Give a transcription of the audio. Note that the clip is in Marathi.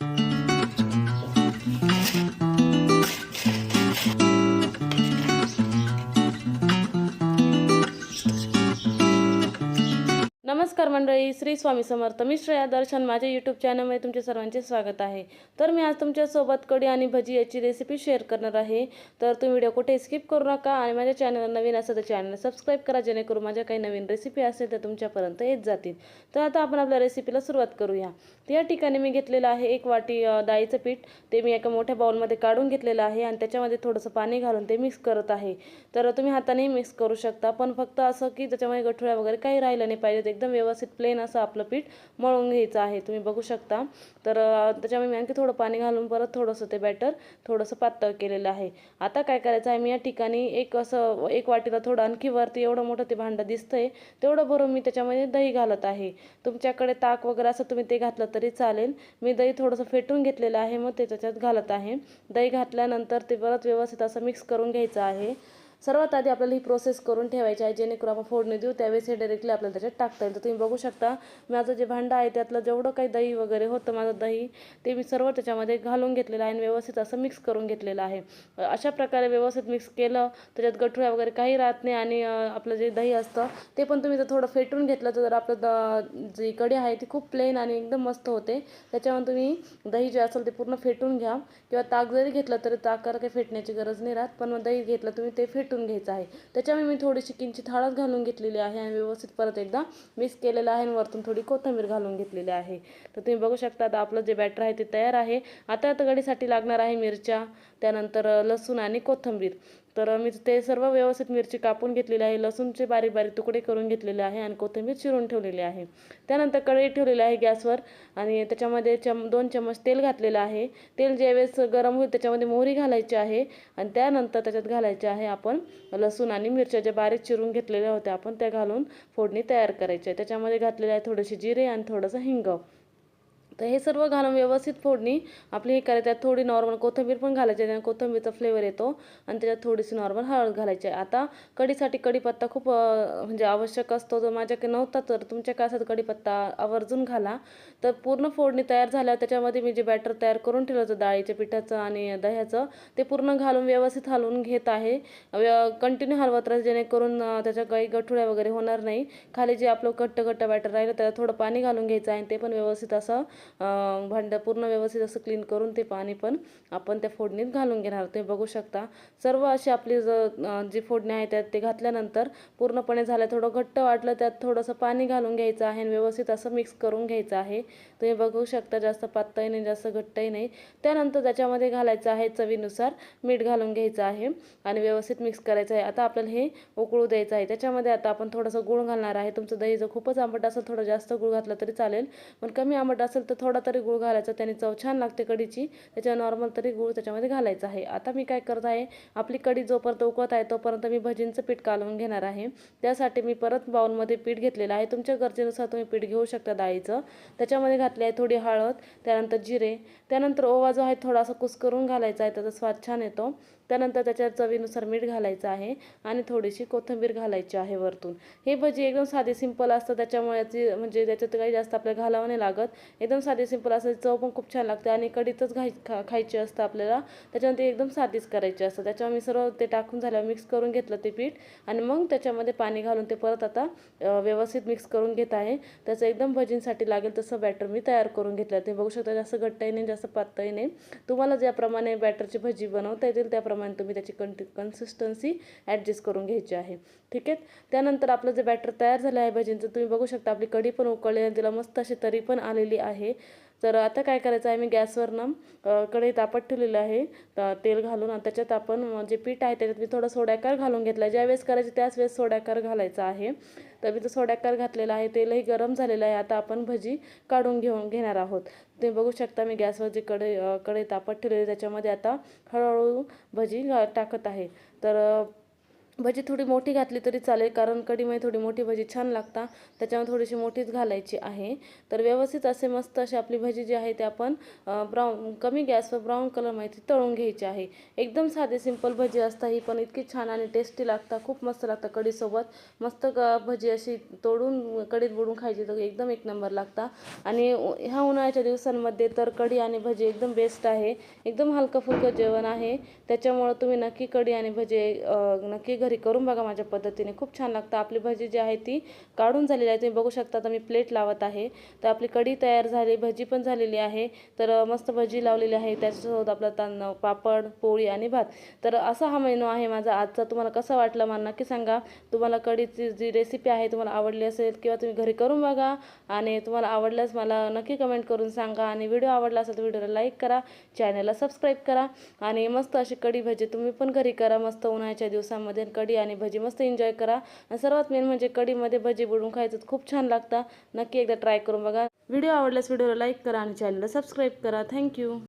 Thank you. नमस्कार मंडळी श्री स्वामी समर्थ मी श्रेया दर्शन माझ्या यूट्यूब चॅनलमध्ये तुमचे सर्वांचे स्वागत आहे. तर मी आज तुमच्यासोबत कढी आणि भजी याची रेसिपी शेअर करणार आहे. तर तुम्ही व्हिडिओ कुठे स्किप करू नका आणि माझ्या चॅनल नवीन असेल तर चॅनल सबस्क्राईब करा जेणेकरून माझ्या काही नवीन रेसिपी असेल तर तुमच्यापर्यंत येत जातील. तर आता आपण आपल्या रेसिपीला सुरुवात करूया. तर या ठिकाणी मी घेतलेलं आहे एक वाटी डाळीचं पीठ. ते मी एका मोठ्या बाउलमध्ये काढून घेतलेलं आहे आणि त्याच्यामध्ये थोडंसं पाणी घालून ते मिक्स करत आहे. तर तुम्ही हातानेही मिक्स करू शकता पण फक्त असं की त्याच्यामध्ये गठुळ्या वगैरे काही राहिलं नाही पाहिजेत एकदम व्यवस्थित प्लेन असं आपलं पीठ मळून घ्यायचं आहे. तुम्ही बघू शकता. तर त्याच्यामध्ये मी आणखी थोडं पाणी घालून परत थोडंसं ते बॅटर थोडंसं पातळ केलेलं आहे. आता काय करायचं आहे मी या ठिकाणी एक असं एक वाटीला थोडं आणखी वरती एवढं मोठं ते भांडं दिसतंय. तेवढं भरून मी त्याच्यामध्ये दही घालत आहे. तुमच्याकडे ताक वगैरे असं तुम्ही ते घातलं तरी चालेल. मी दही थोडंसं फेटून घेतलेलं आहे मग ते त्याच्यात घालत आहे. दही घातल्यानंतर ते परत व्यवस्थित असं मिक्स करून घ्यायचं आहे. सर्वात आधी आपल्याला ही प्रोसेस करून ठेवायची आहे जेणेकरून आपण फोडणी देऊ त्यावेळेस हे डायरेक्टली आपल्याला त्याच्यात टाकता येईल. तर तुम्ही बघू शकता माझं जे भांडं आहे त्यातलं जेवढं काही दही वगैरे होतं माझं दही ते मी सर्व त्याच्यामध्ये घालून घेतलेलं आहे आणि व्यवस्थित असं मिक्स करून घेतलेलं आहे. अशा प्रकारे व्यवस्थित मिक्स केलं त्याच्यात गठुऱ्या वगैरे काही राहत नाही आणि आपलं जे दही असतं ते पण तुम्ही जर थोडं फेटून घेतलं तर जर आपलं द जी कढी आहे ती खूप प्लेन आणि एकदम मस्त होते. त्याच्यामध्ये तुम्ही दही जे असेल ते पूर्ण फेटून घ्या. किंवा ताक जरी घेतलं तरी ताकाला काही फेटण्याची गरज नाही राहत. पण मग दही घेतलं तुम्ही ते फेट फेटून घ्यायचं आहे. त्याच्यामुळे मी थोडीशी किंचित हळद घालून घेतलेली आहे आणि व्यवस्थित परत एकदा मिक्स केलेलं आहे आणि वरतून थोडी कोथिंबीर घालून घेतलेली आहे. तर तुम्ही बघू शकता आता आपलं जे बॅटर आहे ते तयार आहे. आता आता कढीसाठी लागणार आहे मिरच्या त्यानंतर लसूण आणि कोथिंबीर. तर मी ते सर्व व्यवस्थित मिरची कापून घेतलेली आहे लसूणचे बारीक बारीक तुकडे करून घेतलेले आहे आणि कोथिंबीर चिरून ठेवलेली आहे. त्यानंतर कढई ठेवलेली आहे गॅसवर आणि त्याच्यामध्ये चम दोन चम्मच तेल घातलेलं आहे. तेल ज्यावेळेस गरम होईल त्याच्यामध्ये मोहरी घालायची आहे आणि त्यानंतर त्याच्यात घालायचे आहे आपण लसूण आणि मिरच्या ज्या बारीक चिरून घेतलेल्या होत्या आपण त्या घालून फोडणी तयार करायची आहे. त्याच्यामध्ये घातलेले आहे थोडेसे जिरे आणि थोडंसं हिंग. तर हे सर्व घालून व्यवस्थित फोडणी आपली हे करायची. त्यात थोडी नॉर्मल कोथिंबीर पण घालायची आहे. कोथिंबीरचा फ्लेवर येतो आणि त्याच्यात थोडीशी नॉर्मल हळद घालायची आहे. आता कढीसाठी कढीपत्ता खूप म्हणजे आवश्यक असतो. जर माझ्याकडे नव्हता तर तुमच्या काय कढीपत्ता आवर्जून घाला. तर पूर्ण फोडणी तयार झाल्यावर त्याच्यामध्ये मी जे बॅटर तयार करून ठेवलं होतं डाळीच्या पिठाचं आणि दह्याचं ते पूर्ण घालून व्यवस्थित हलवून घेत आहे. कंटिन्यू हलवत राहायचं जेणेकरून त्याच्या काही गठुळ्या वगैरे होणार नाही. खाली जे आपलं घट्ट घट्ट बॅटर राहिलं त्याला थोडं पाणी घालून घ्यायचं आहे आणि ते पण व्यवस्थित असं भांडं पूर्ण व्यवस्थित असं क्लीन करून ते पाणी पण आपण त्या फोडणीत घालून घेणार. तुम्ही बघू शकता सर्व अशी आपली ज जी फोडणी आहे त्यात ते घातल्यानंतर पूर्णपणे झालं थोडं घट्ट वाटलं त्यात थोडंसं पाणी घालून घ्यायचं आहे आणि व्यवस्थित असं मिक्स करून घ्यायचं आहे. तुम्ही बघू शकता जास्त पातळही नाही जास्त घट्टही नाही. त्यानंतर त्याच्यामध्ये घालायचं आहे चवीनुसार मीठ घालून घ्यायचं आहे आणि व्यवस्थित मिक्स करायचं आहे. आता आपल्याला हे उकळू द्यायचं आहे. त्याच्यामध्ये आता आपण थोडंसं गुळ घालणार आहे. तुमचं दही जर खूपच आंबट असेल थोडं जास्त गुळ घातलं तरी चालेल. पण कमी आंबट असेल तर थोडा तरी गुळ घालायचा त्याने चव छान लागते कढीची त्याच्या नॉर्मल तरी गुळ त्याच्यामध्ये घालायचा आहे. आता मी काय करत आहे आपली कढी जोपर्यंत उकळत आहे तोपर्यंत मी भजींचं पीठ कालवून घेणार आहे. त्यासाठी मी परत बाउलमध्ये पीठ घेतलेलं आहे. तुमच्या गरजेनुसार तुम्ही पीठ घेऊ शकता डाळीचं. त्याच्यामध्ये घातली आहे थोडी हळद त्यानंतर जिरे. त्यानंतर ओवा जो आहे थोडासा कुस्करून घालायचा आहे त्याचा स्वाद छान येतो. त्यानंतर त्याच्या चवीनुसार मीठ घालायचं आहे आणि थोडीशी कोथिंबीर घालायची आहे वरतून. हे भजी एकदम साधी सिंपल असतं. त्याच्यामुळे म्हणजे त्याच्यात काही जास्त आपल्याला घालावं नाही लागत. एकदम साधी सिंपल असतं चव पण खूप छान लागते आणि कढीतच घाय खा खायची असतं आपल्याला. त्याच्यामध्ये ते एकदम साधीच करायची असतं. त्याच्यावर मी सर्व ते टाकून झाल्यावर मिक्स करून घेतलं ते पीठ आणि मग त्याच्यामध्ये पाणी घालून ते परत आता व्यवस्थित मिक्स करून घेत आहे. त्याचं एकदम भजींसाठी लागेल तसं बॅटर मी तयार करून घेतलं ते बघू शकता जास्त घट्टही नाही जास्त पातळही नाही. तुम्हाला ज्याप्रमाणे बॅटरची भजी बनवता येतील त्याप्रमाणे तुम्ही त्याची कंटि कन्सिस्टन्सी ॲडजस्ट करून घ्यायची आहे. ठीक आहे? त्यानंतर आपलं जे बॅटर तयार झालं आहे भजींचं तुम्ही बघू शकता आपली कढी पण उकळली आणि तिला मस्त अशी तरी पण आलेली आहे. तर आता काय करायचं आहे मी गॅसवरनं कढई तापत ठेवलेलं आहे. तेल घालून आणि त्याच्यात आपण जे पीठ आहे त्याच्यात मी थोडं सोड्याकार घालून घेतला आहे. ज्यावेळेस करायचे त्याच वेळेस सोड्याकार घालायचा आहे. तर मी तो सोड्याकार घातलेला आहे. तेलही गरम झालेलं आहे. आता आपण भजी काढून घेऊन घेणार आहोत. तुम्ही बघू शकता मी गॅसवर जे कढई कढई तापत ठेवलेली आहे त्याच्यामध्ये आता हळूहळू भजी घा- टाकत आहे. तर भजी थोडी मोठी घातली तरी चालेल कारण कढीमध्ये थोडी मोठी भजी छान लागता त्याच्यामुळे थोडीशी मोठीच घालायची आहे. तर व्यवस्थित असे मस्त अशी आपली भजी जी आहे ते आपण ब्राऊन कमी गॅसवर ब्राऊन कलरमध्ये ती तळून घ्यायची आहे. एकदम साधे सिंपल भजी असता ही पण इतकी छान आणि टेस्टी लागता खूप मस्त लागतं कढीसोबत. मस्त क भजी अशी तोडून कढीत बुडून खायची तर एकदम एक नंबर लागता. आणि ह्या उन्हाळ्याच्या दिवसांमध्ये तर कढी आणि भजी एकदम बेस्ट आहे. एकदम हलकं फुलकं जेवण आहे. त्याच्यामुळं तुम्ही नक्की कढी आणि भजी नक्की घरी घरी करून बघा माझ्या पद्धतीने. खूप छान लागतं. आपली भजी जी आहे ती काढून झालेली आहे. तुम्ही बघू शकता आता मी प्लेट लावत आहे. तर आपली कढी तयार झाली भजी पण झालेली आहे. तर मस्त भजी लावलेली आहे. त्याच्यासोबत आपला तांद पापड पोळी आणि भात. तर असा हा मेनू आहे माझा आजचा. तुम्हाला कसा वाटला मला नक्की सांगा. तुम्हाला कढीची जी रेसिपी आहे तुम्हाला आवडली असेल किंवा तुम्ही घरी करून बघा. आणि तुम्हाला आवडल्यास मला नक्की कमेंट करून सांगा. आणि व्हिडिओ आवडला असेल तर व्हिडिओला लाईक करा. चॅनलला सबस्क्राईब करा. आणि मस्त अशी कढी भजी तुम्ही पण घरी करा. मस्त उन्हाळ्याच्या दिवसामध्ये कढी आणि भजी मस्त एन्जॉय करा. आणि सर्वात मेन म्हणजे कढीमध्ये भजी बुडून खायचं खूप छान लागतं. नक्की एकदा ट्राय करून बघा. व्हिडिओ आवडल्यास व्हिडिओला लाईक करा आणि चॅनलला सबस्क्राईब करा. थँक्यू